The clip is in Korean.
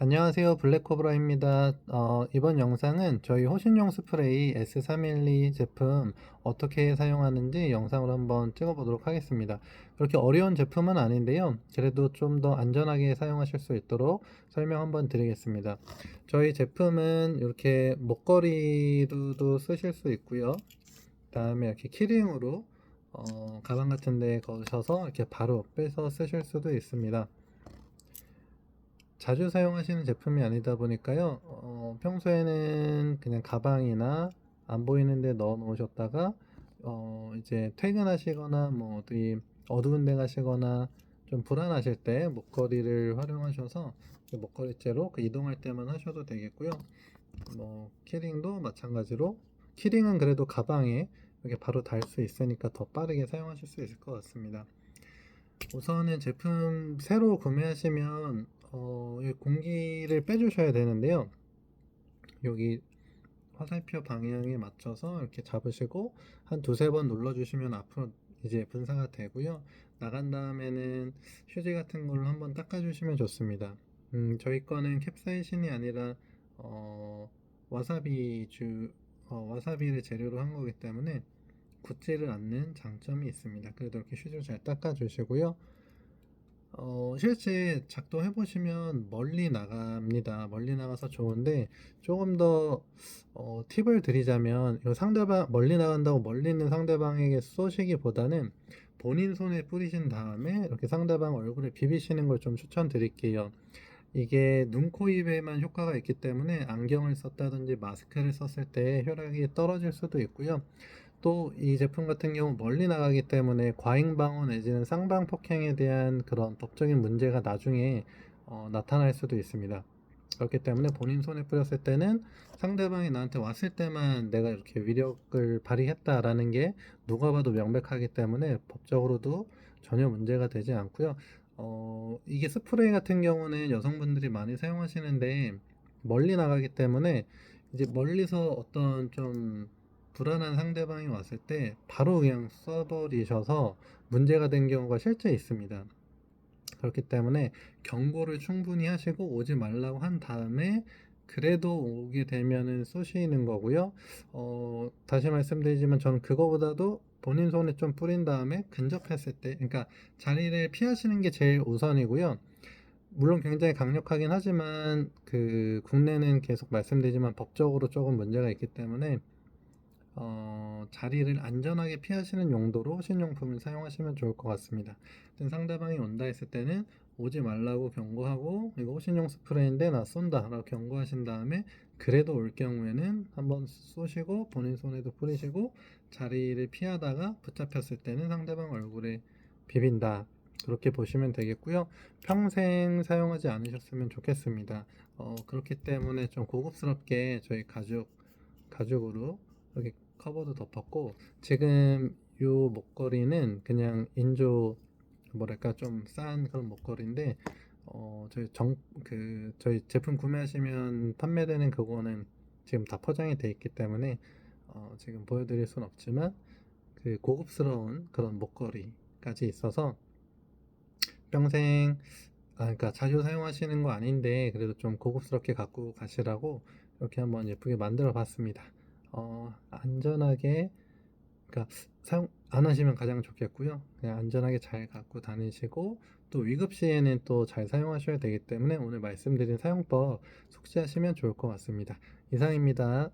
안녕하세요. 블랙코브라입니다. 어, 이번 영상은 저희 호신용 스프레이 S312 제품 어떻게 사용하는지 영상으로 한번 찍어 보도록 하겠습니다. 그렇게 어려운 제품은 아닌데요. 그래도 좀 더 안전하게 사용하실 수 있도록 설명 한번 드리겠습니다. 저희 제품은 이렇게 목걸이로도 쓰실 수 있고요. 그 다음에 이렇게 키링으로 어, 가방 같은 데 거셔서 이렇게 바로 빼서 쓰실 수도 있습니다. 자주 사용하시는 제품이 아니다 보니까요. 어, 평소에는 그냥 가방이나 안 보이는 데 넣어 놓으셨다가 어, 이제 퇴근하시거나 뭐 어디 어두운 데 가시거나 좀 불안하실 때 목걸이를 활용하셔서 그 목걸이째로 그 이동할 때만 하셔도 되겠고요. 뭐 키링도 마찬가지로 키링은 그래도 가방에 이렇게 바로 달 수 있으니까 더 빠르게 사용하실 수 있을 것 같습니다. 우선은 제품 새로 구매하시면 어, 이 공기를 빼주셔야 되는데요. 여기 화살표 방향에 맞춰서 이렇게 잡으시고 한 두세 번 눌러주시면 앞으로 이제 분사가 되고요. 나간 다음에는 휴지 같은 걸로 한번 닦아주시면 좋습니다. 음, 저희 거는 캡사이신이 아니라 어, 와사비 주 어, 와사비를 재료로 한 거기 때문에 굳지를 않는 장점이 있습니다. 그래도 이렇게 휴지로 잘 닦아주시고요. 어, 실제 작동해 보시면 멀리 나갑니다. 멀리 나가서 좋은데 조금 더 어, 팁을 드리자면 이 상대방 멀리 나간다고 멀리 있는 상대방에게 쏘시기보다는 본인 손에 뿌리신 다음에 이렇게 상대방 얼굴에 비비시는 걸 좀 추천드릴게요. 이게 눈, 코, 입에만 효과가 있기 때문에 안경을 썼다든지 마스크를 썼을 때 혈압이 떨어질 수도 있고요. 또 이 제품 같은 경우 멀리 나가기 때문에 과잉 방어 내지는 쌍방 폭행에 대한 그런 법적인 문제가 나중에 어, 나타날 수도 있습니다. 그렇기 때문에 본인 손에 뿌렸을 때는 상대방이 나한테 왔을 때만 내가 이렇게 위력을 발휘했다라는 게 누가 봐도 명백하기 때문에 법적으로도 전혀 문제가 되지 않고요. 어, 이게 스프레이 같은 경우는 여성분들이 많이 사용하시는데 멀리 나가기 때문에 이제 멀리서 어떤 좀 불안한 상대방이 왔을 때 바로 그냥 써버리셔서 문제가 된 경우가 실제 있습니다. 그렇기 때문에 경고를 충분히 하시고 오지 말라고 한 다음에 그래도 오게 되면은 쏘시는 거고요. 어, 다시 말씀드리지만 저는 그거보다도 본인 손에 좀 뿌린 다음에 근접했을 때, 그러니까 자리를 피하시는 게 제일 우선이고요. 물론 굉장히 강력하긴 하지만 그 국내는 계속 말씀드리지만 법적으로 조금 문제가 있기 때문에 어, 자리를 안전하게 피하시는 용도로 신용품을 사용하시면 좋을 것 같습니다. 상대방이 온다 했을 때는 오지 말라고 경고하고 이거 호신용 스프레이인데 나 쏜다 라고 경고하신 다음에 그래도 올 경우에는 한번 쏘시고 본인 손에도 뿌리시고 자리를 피하다가 붙잡혔을 때는 상대방 얼굴에 비빈다. 그렇게 보시면 되겠고요. 평생 사용하지 않으셨으면 좋겠습니다. 어, 그렇기 때문에 좀 고급스럽게 저희 가죽 가죽으로 이렇게 커버도 덮었고 지금 요 목걸이는 그냥 인조 뭐랄까 좀 싼 그런 목걸이인데 어 저희 정 그 저희 제품 구매하시면 판매되는 그거는 지금 다 포장이 돼 있기 때문에 어 지금 보여드릴 순 없지만 그 고급스러운 그런 목걸이까지 있어서 평생 아 그러니까 자주 사용하시는 거 아닌데 그래도 좀 고급스럽게 갖고 가시라고 이렇게 한번 예쁘게 만들어 봤습니다. 어, 안전하게 그러니까 사용 안 하시면 가장 좋겠고요. 그냥 안전하게 잘 갖고 다니시고 또 위급 시에는 또 잘 사용하셔야 되기 때문에 오늘 말씀드린 사용법 숙지하시면 좋을 것 같습니다. 이상입니다.